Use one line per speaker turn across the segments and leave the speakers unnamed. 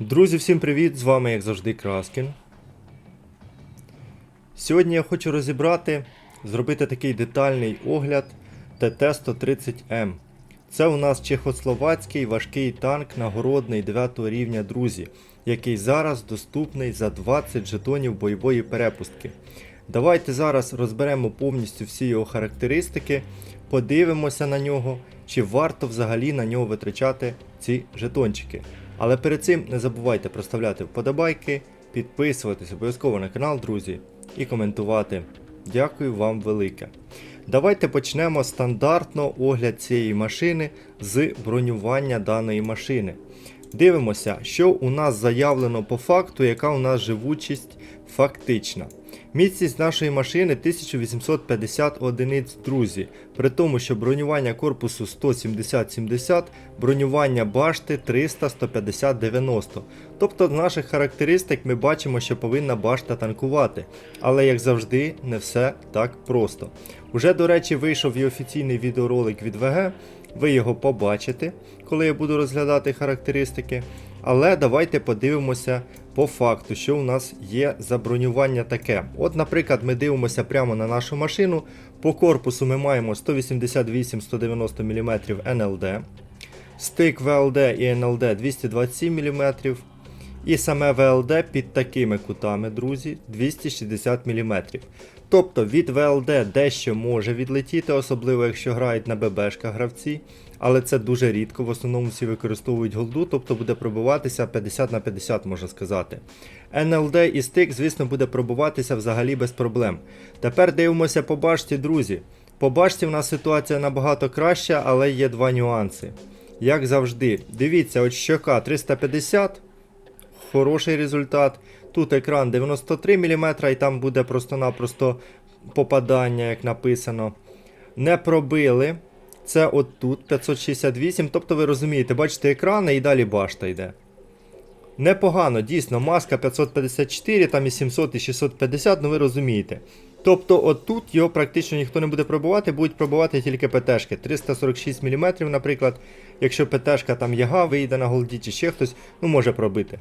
Друзі, всім привіт! З вами, як завжди, Краскін. Сьогодні я хочу розібрати, зробити такий детальний огляд ТТ-130М. Це у нас чехословацький важкий танк нагородний 9 рівня, друзі, який зараз доступний за 20 жетонів бойової перепустки. Давайте зараз розберемо повністю всі його характеристики, подивимося на нього, чи варто взагалі на нього витрачати ці жетончики. Але перед цим не забувайте проставляти вподобайки, підписуватись обов'язково на канал, друзі, і коментувати. Дякую вам велике. Давайте почнемо стандартно огляд цієї машини з бронювання даної машини. Дивимося, що у нас заявлено по факту, яка у нас живучість фактична. Міцність нашої машини 1850 одиниць, друзі. При тому, що бронювання корпусу 170-70, бронювання башти 300-150-90. Тобто з наших характеристик ми бачимо, що повинна башта танкувати. Але як завжди, не все так просто. Уже, до речі, вийшов і офіційний відеоролик від ВГ. Ви його побачите, коли я буду розглядати характеристики. Але давайте подивимося по факту, що у нас є за бронювання таке. От, наприклад, ми дивимося прямо на нашу машину. По корпусу ми маємо 188-190 мм НЛД, стик ВЛД і НЛД 227 мм. І саме ВЛД під такими кутами, друзі, 260 мм. Тобто від ВЛД дещо може відлетіти, особливо якщо грають на ББшках гравці. Але це дуже рідко, в основному всі використовують голду, тобто буде пробиватися 50 на 50, можна сказати. НЛД і стик, звісно, буде пробуватися взагалі без проблем. Тепер дивимося по башті, друзі. По башті в нас ситуація набагато краща, але є два нюанси. Як завжди, дивіться, от щока 350 хороший результат. Тут екран 93 мм і там буде просто-напросто попадання, як написано. Не пробили. Це от тут 568. Тобто ви розумієте, бачите екрани і далі башта йде. Непогано, дійсно, маска 554, там і 700, і 650, ну ви розумієте. Тобто, отут його практично ніхто не буде пробувати, будуть пробувати тільки ПТшки. 346 мм, наприклад, якщо ПТшка там яга, вийде на голді чи ще хтось, ну може пробити.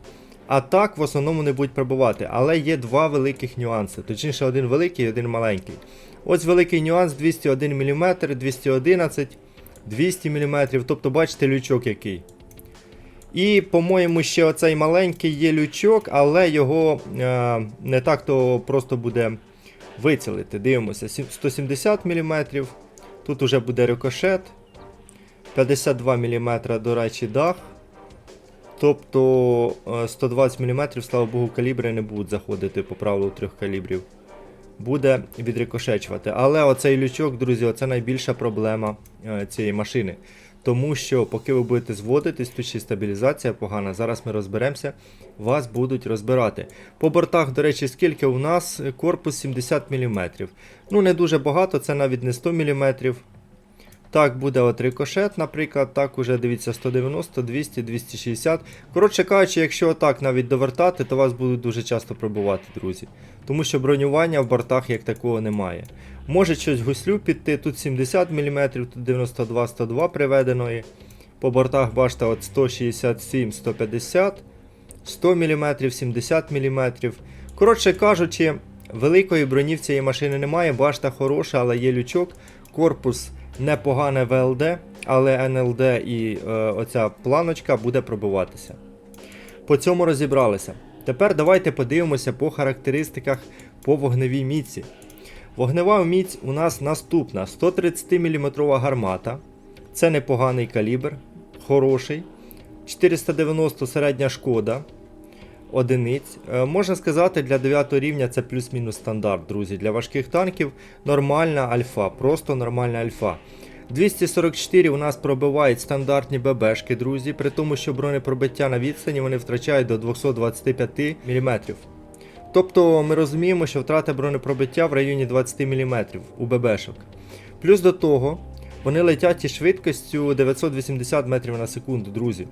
А так в основному не будуть пробувати. Але є два великих нюанси. Точніше, один великий і один маленький. Ось великий нюанс 201 мм, 211, 200 мм, тобто бачите лючок який. І, по-моєму, ще оцей маленький є лючок, але його е, не так то просто буде вицілити. Дивимося, 170 мм. Тут уже буде рикошет. 52 мм, до речі, дах. Тобто е, 120 мм, слава Богу, калібри не будуть заходити по правилу трьох калібрів. Буде відрикошечувати. Але оцей лючок, друзі, оце найбільша проблема е, цієї машини. Тому що, поки ви будете зводитись, тут ще стабілізація погана. Зараз ми розберемося, вас будуть розбирати. По бортах, до речі, скільки у нас корпус 70 мм. Ну, не дуже багато, це навіть не 100 мм. Так, буде от рикошет, наприклад, так уже дивіться 190, 200, 260. Коротше кажучи, якщо отак навіть довертати, то вас будуть дуже часто пробувати, друзі. Тому що бронювання в бортах як такого немає. Може щось гуслю піти, тут 70 мм, тут 92-102 приведено. І по бортах бачите от 167, 150, 100 мм, 70 мм. Коротше кажучи, великої броні цієї машини немає, башта хороша, але є лючок, корпус непогане ВЛД, але НЛД і е, оця планочка буде пробиватися. По цьому розібралися. Тепер давайте подивимося по характеристиках по вогневій міці. Вогнева міць у нас наступна: 130 мм гармата. Це непоганий калібр, хороший. 490 середня шкода. Одиниць. Е, можна сказати, для 9 рівня це плюс-мінус стандарт, друзі. Для важких танків нормальна альфа, просто нормальна альфа. 244 у нас пробивають стандартні ББшки, друзі, при тому, що бронепробиття на відстані вони втрачають до 225 мм. Тобто ми розуміємо, що втрата бронепробиття в районі 20 мм у ББшок. Плюс до того, вони летять із швидкістю 980 метрів на секунду, друзі.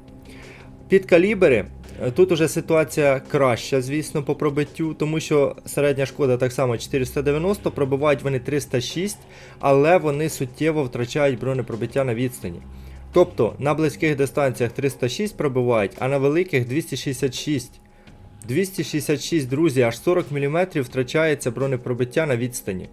Під калібри тут уже ситуація краща, звісно, по пробиттю, тому що середня шкода так само 490, пробивають вони 306, але вони суттєво втрачають бронепробиття на відстані. Тобто на близьких дистанціях 306 пробивають, а на великих 266. 266, друзі, аж 40 мм втрачається бронепробиття на відстані.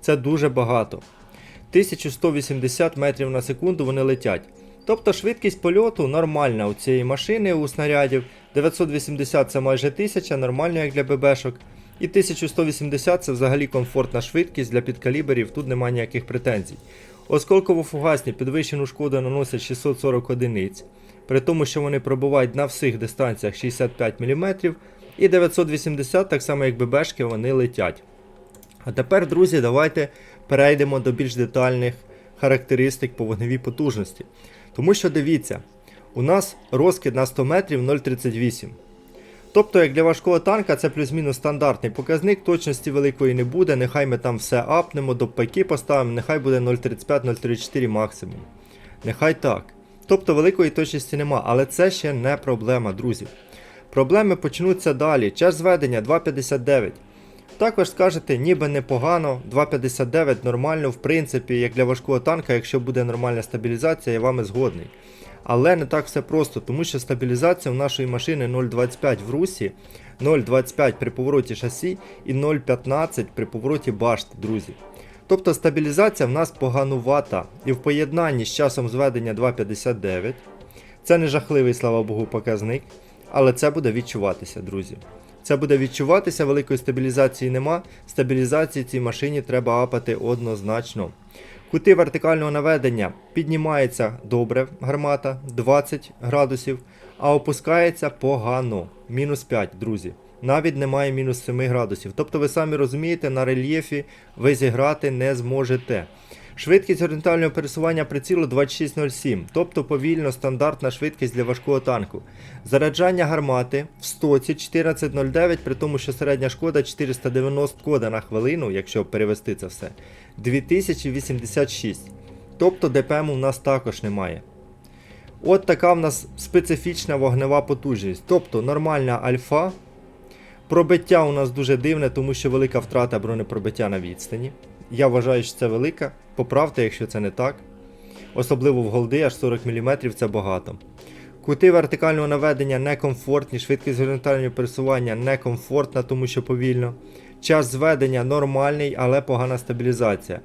Це дуже багато. 1180 метрів на секунду вони летять. Тобто швидкість польоту нормальна у цієї машини у снарядів. 980 це майже 1000, нормально як для ББшок. І 1180 це взагалі комфортна швидкість для підкаліберів, тут немає ніяких претензій. Осколково-фугасні підвищену шкоду наносять 640 одиниць, при тому, що вони пробувають на всіх дистанціях 65 мм, і 980, так само як ББшки, вони летять. А тепер, друзі, давайте перейдемо до більш детальних характеристик по вогневій потужності. Тому що дивіться, у нас розкид на 100 метрів 0,38. Тобто, як для важкого танка, це плюс-мінус стандартний показник, точності великої не буде, нехай ми там все апнемо, до пайки поставимо, нехай буде 0,35-0,34 максимум. Нехай так. Тобто великої точності нема, але це ще не проблема, друзі. Проблеми почнуться далі. Час зведення 2,59. Також скажете, ніби непогано, 2,59 нормально, в принципі, як для важкого танка, якщо буде нормальна стабілізація, я вами згодний. Але не так все просто, тому що стабілізація в нашої машини 0,25 в русі, 0,25 при повороті шасі і 0,15 при повороті башт, друзі. Тобто стабілізація в нас поганувата. І в поєднанні з часом зведення 2,59. Це не жахливий, слава Богу, показник, але це буде відчуватися, друзі. Це буде відчуватися, великої стабілізації нема. Стабілізації цій машині треба апати однозначно. Кути вертикального наведення піднімається добре гармата 20 градусів, а опускається погано. Мінус 5, друзі. Навіть немає мінус 7 градусів. Тобто ви самі розумієте, на рельєфі ви зіграти не зможете. Швидкість горизонтального пересування прицілу 26.07, тобто повільно стандартна швидкість для важкого танку. Заряджання гармати в стоці 14.09, при тому, що середня шкода 490 кода на хвилину, якщо перевести це все, 2086. Тобто ДПМ у нас також немає. От така в нас специфічна вогнева потужність. Тобто нормальна альфа. Пробиття у нас дуже дивне, тому що велика втрата бронепробиття на відстані. Я вважаю, що це велика. Поправте, якщо це не так. Особливо в голди, аж 40 мм це багато. Кути вертикального наведення некомфортні, швидкість горизонтального пересування некомфортна, тому що повільно. Час зведення нормальний, але погана стабілізація.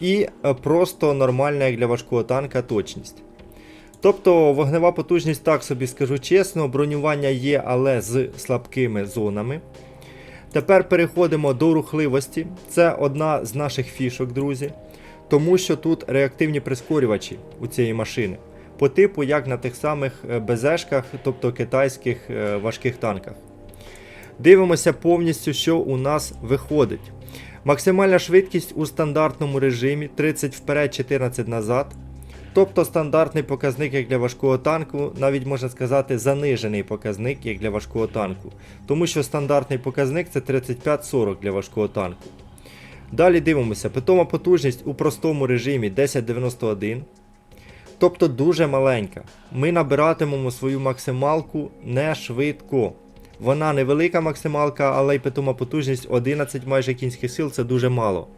І е, просто нормальна, як для важкого танка, точність. Тобто вогнева потужність, так собі скажу чесно, бронювання є, але з слабкими зонами. Тепер переходимо до рухливості. Це одна з наших фішок, друзі. Тому що тут реактивні прискорювачі у цієї машини. По типу, як на тих самих е, БЗшках, тобто китайських е, важких танках. Дивимося повністю, що у нас виходить. Максимальна швидкість у стандартному режимі 30 вперед, 14 назад. Тобто стандартний показник як для важкого танку, навіть можна сказати занижений показник як для важкого танку. Тому що стандартний показник це 35-40 для важкого танку. Далі дивимося, питома потужність у простому режимі 1091. Тобто дуже маленька. Ми набиратимемо свою максималку не швидко. Вона невелика максималка, але й питома потужність 11 майже кінських сил це дуже мало.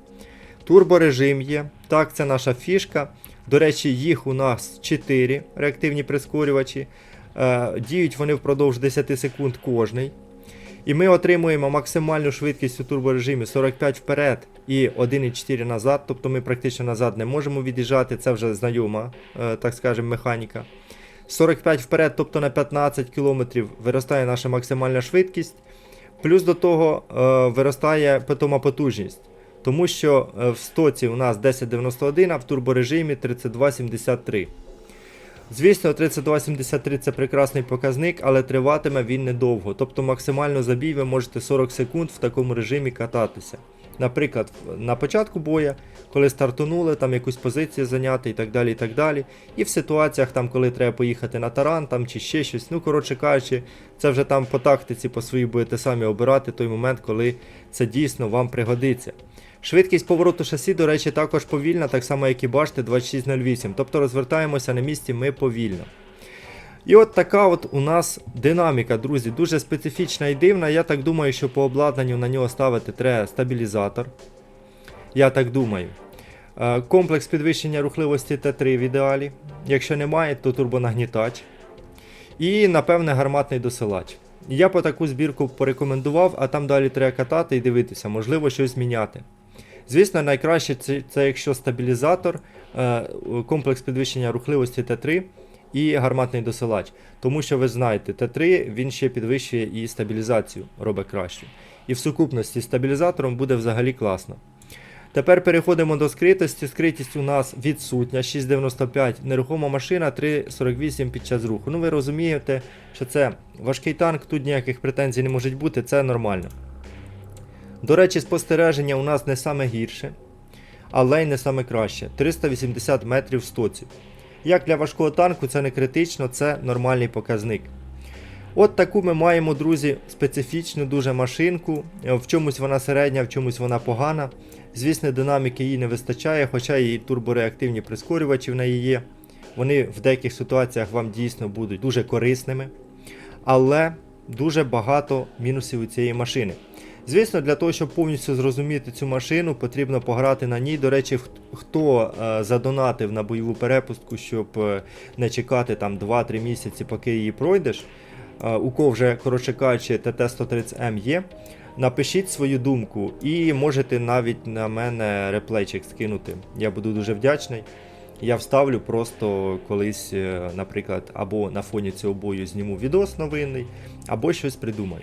Турборежим є. Так, це наша фішка. До речі, їх у нас 4 реактивні прискорювачі. Е, діють вони впродовж 10 секунд кожний. І ми отримуємо максимальну швидкість у турборежимі 45 вперед і 1,4 назад. Тобто ми практично назад не можемо від'їжджати, це вже знайома, е, так скажемо, механіка. 45 вперед, тобто на 15 км виростає наша максимальна швидкість. Плюс до того е, виростає питома потужність. Тому що е, в стоці у нас 1091, а в турборежимі 3273. Звісно, 3273 це прекрасний показник, але триватиме він недовго. Тобто максимально забій ви можете 40 секунд в такому режимі кататися. Наприклад, на початку боя, коли стартунули, там якусь позицію зайняти і так далі. І так далі. І в ситуаціях, там, коли треба поїхати на таран там, чи ще щось. Ну, коротше кажучи, це вже там по тактиці, по своїй будете самі обирати той момент, коли це дійсно вам пригодиться. Швидкість повороту шасі, до речі, також повільна, так само, як і бачите, 2608. Тобто розвертаємося на місці ми повільно. І от така от у нас динаміка, друзі, дуже специфічна і дивна. Я так думаю, що по обладнанню на нього ставити треба стабілізатор. Я так думаю. Е, Комплекс підвищення рухливості Т3 в ідеалі. Якщо немає, то турбонагнітач. І, напевне, гарматний досилач. Я по таку збірку порекомендував, а там далі треба катати і дивитися, можливо, щось зміняти. Звісно, найкраще це, це якщо стабілізатор, е, комплекс підвищення рухливості Т3 і гарматний досилач. Тому що ви знаєте, Т3 він ще підвищує і стабілізацію, робить краще. І в сукупності з стабілізатором буде взагалі класно. Тепер переходимо до скритості. Скритість у нас відсутня 6,95, нерухома машина 3,48 під час руху. Ну ви розумієте, що це важкий танк, тут ніяких претензій не може бути, це нормально. До речі, спостереження у нас не саме гірше, але й не саме краще. 380 метрів в стоці. Як для важкого танку, це не критично, це нормальний показник. От таку ми маємо, друзі, специфічну дуже машинку. В чомусь вона середня, в чомусь вона погана. Звісно, динаміки їй не вистачає, хоча і турбореактивні прискорювачі в неї є. Вони в деяких ситуаціях вам дійсно будуть дуже корисними. Але дуже багато мінусів у цієї машини. Звісно, для того, щоб повністю зрозуміти цю машину, потрібно пограти на ній. До речі, хто е, задонатив на бойову перепустку, щоб е, не чекати там 2-3 місяці, поки її пройдеш. е, у кого вже, коротше кажучи, ТТ-130М є. Напишіть свою думку і можете навіть на мене реплейчик скинути. Я буду дуже вдячний. Я вставлю просто колись, наприклад, або на фоні цього бою зніму відос новинний, або щось придумаю.